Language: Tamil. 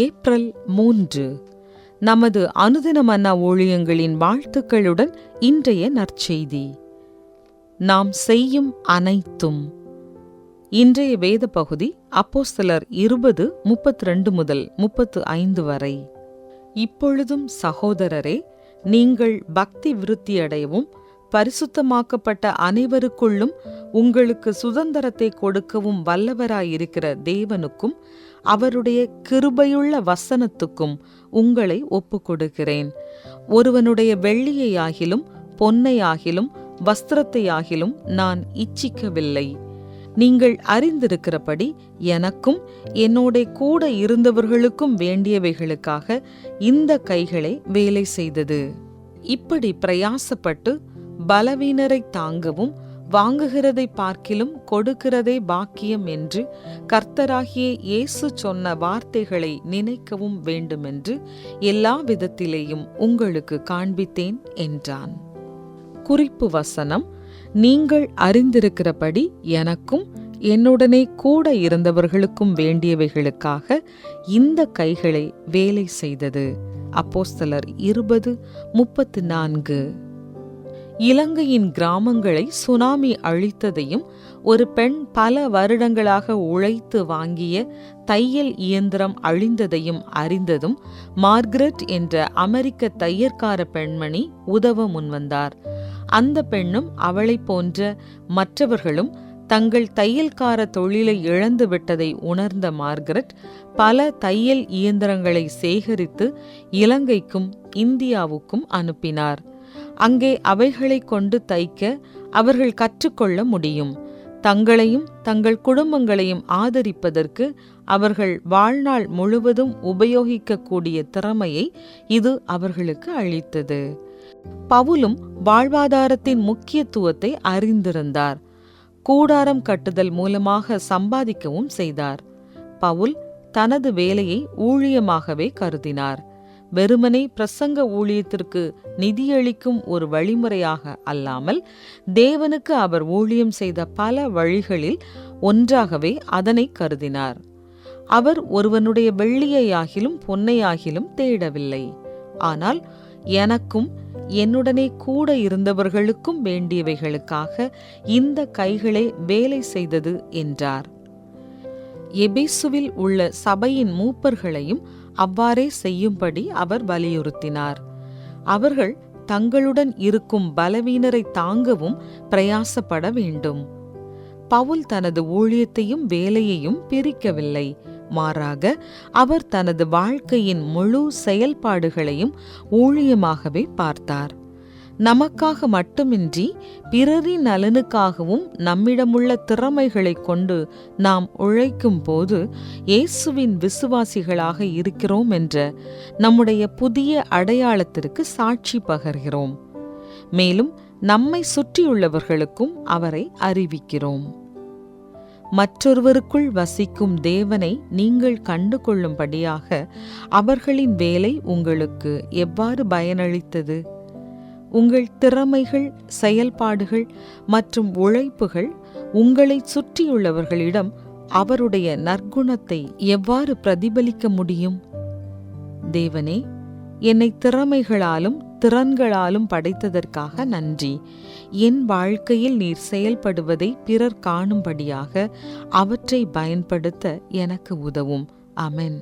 ஏப்ரல் மூன்று. நமது அனுதின மன்னா ஊழியங்களின் வாழ்த்துக்களுடன் இன்றைய நற்செய்தி. நாம் செய்யும் அனைத்தும். இன்றைய வேத பகுதி அப்போஸ்தலர் இருபது முப்பத்தி ரெண்டு முதல் முப்பத்து ஐந்து வரை. இப்பொழுதும் சகோதரரே நீங்கள் பக்தி விருத்தியடையவும் பரிசுத்தமாக்கப்பட்ட அனைவருக்குள்ளும் உங்களுக்கு சுதந்திரத்தை கொடுக்கவும் வல்லவராயிருக்கிற தேவனுக்கும் அவருடைய கிருபையுள்ள வசனத்துக்கும் உங்களை ஒப்புக்கொடுக்கிறேன். ஒருவனுடைய வெள்ளியையாகிலும் பொன்னையாகிலும் வஸ்திரத்தையாகிலும் நான் இச்சிக்கவில்லை. நீங்கள் அறிந்திருக்கிறபடி எனக்கும் என்னோட கூட இருந்தவர்களுக்கும் வேண்டியவைகளுக்காக இந்த கைகளை வேலை செய்தது. இப்படி பிரயாசப்பட்டு பலவீனரை தாங்கவும் வாங்குகிறதை பார்க்கிலும் கொடுக்கிறதே பாக்கியம் என்று கர்த்தராகிய இயேசு சொன்ன வார்த்தைகளை நினைக்கவும் வேண்டுமென்று எல்லா விதத்திலேயும் உங்களுக்கு காண்பித்தேன் என்றான். குறிப்பு வசனம் நீங்கள் அறிந்திருக்கிறபடி எனக்கும் என்னுடனே கூட இருந்தவர்களுக்கும் வேண்டியவைகளுக்காக இந்த கைகளை வேலை செய்தது. அப்போஸ்தலர் இருபது முப்பத்து நான்கு. இலங்கையின் கிராமங்களை சுனாமி அழித்ததையும் ஒரு பெண் பல வருடங்களாக உழைத்து வாங்கிய தையல் இயந்திரம் அழிந்ததையும் அறிந்ததும் மார்கரெட் என்ற அமெரிக்க தையற்கார பெண்மணி உதவ முன்வந்தார். அந்த பெண்ணும் அவளைப் போன்ற மற்றவர்களும் தங்கள் தையல்கார தொழிலை இழந்து விட்டதை உணர்ந்த மார்கரெட் பல தையல் இயந்திரங்களை சேகரித்து இலங்கைக்கும் இந்தியாவுக்கும் அனுப்பினார். அங்கே அவைகளை கொண்டு தைக்க அவர்கள் கற்றுக்கொள்ள முடியும். தங்களையும் தங்கள் குடும்பங்களையும் ஆதரிப்பதற்கு அவர்கள் வாழ்நாள் முழுவதும் உபயோகிக்கக்கூடிய திறமையை இது அவர்களுக்கு அளித்தது. பவுலும் வாழ்வாதாரத்தின் முக்கியத்துவத்தை அறிந்திருந்தார். கூடாரம் கட்டுதல் மூலமாக சம்பாதிக்கவும் செய்தார். பவுல் தனது வேலையை ஊழியமாகவே கருதினார். வெறுமனே பிரசங்க ஊழியத்திற்கு நிதியளிக்கும் ஒரு வழிமுறையாக அல்லாமல் தேவனுக்கு அவர் ஊழியம் செய்த பல வழிகளில் ஒன்றாகவே அதனை கருதினார். அவர் ஒருவனுடைய வெள்ளியையாகிலும் பொன்னையாகிலும் தேடவில்லை. ஆனால் எனக்கும் என்னுடனே கூட இருந்தவர்களுக்கும் வேண்டியவைகளுக்காக இந்த கைகளை வேலை செய்தது என்றார். எபேசுவில் உள்ள சபையின் மூப்பர்களையும் அவ்வாறே செய்யும்படி அவர் வலியுறுத்தினார். அவர்கள் தங்களுடன் இருக்கும் பலவீனரை தாங்கவும் பிரயாசப்பட வேண்டும். பவுல் தனது ஊழியத்தையும் வேலையையும் பிரிக்கவில்லை. மாறாக அவர் தனது வாழ்க்கையின் முழு செயல்பாடுகளையும் ஊழியமாகவே பார்த்தார். நமக்காக மட்டுமின்றி பிறரின் நலனுக்காகவும் நம்மிடமுள்ள திறமைகளை கொண்டு நாம் உழைக்கும் போது இயேசுவின் விசுவாசிகளாக இருக்கிறோம் என்ற நம்முடைய புதிய அடையாளத்திற்கு சாட்சி பகர்கிறோம். மேலும் நம்மை சுற்றியுள்ளவர்களுக்கும் அவரை அறிவிக்கிறோம். மற்றொருவருக்குள் வசிக்கும் தேவனை நீங்கள் கண்டு கொள்ளும்படியாக அவர்களின் வேலை உங்களுக்கு எவ்வாறு பயனளித்தது? உங்கள் திறமைகள் செயல்பாடுகள் மற்றும் உழைப்புகள் உங்களை சுற்றியுள்ளவர்களிடம் அவருடைய நற்குணத்தை எவ்வாறு பிரதிபலிக்க முடியும்? தேவனே என்னை திறமைகளாலும் திறன்களாலும் படைத்ததற்காக நன்றி. என் வாழ்க்கையில் நீர் செயல்படுவதை பிறர் காணும்படியாக அவற்றை பயன்படுத்த எனக்கு உதவும். அமென்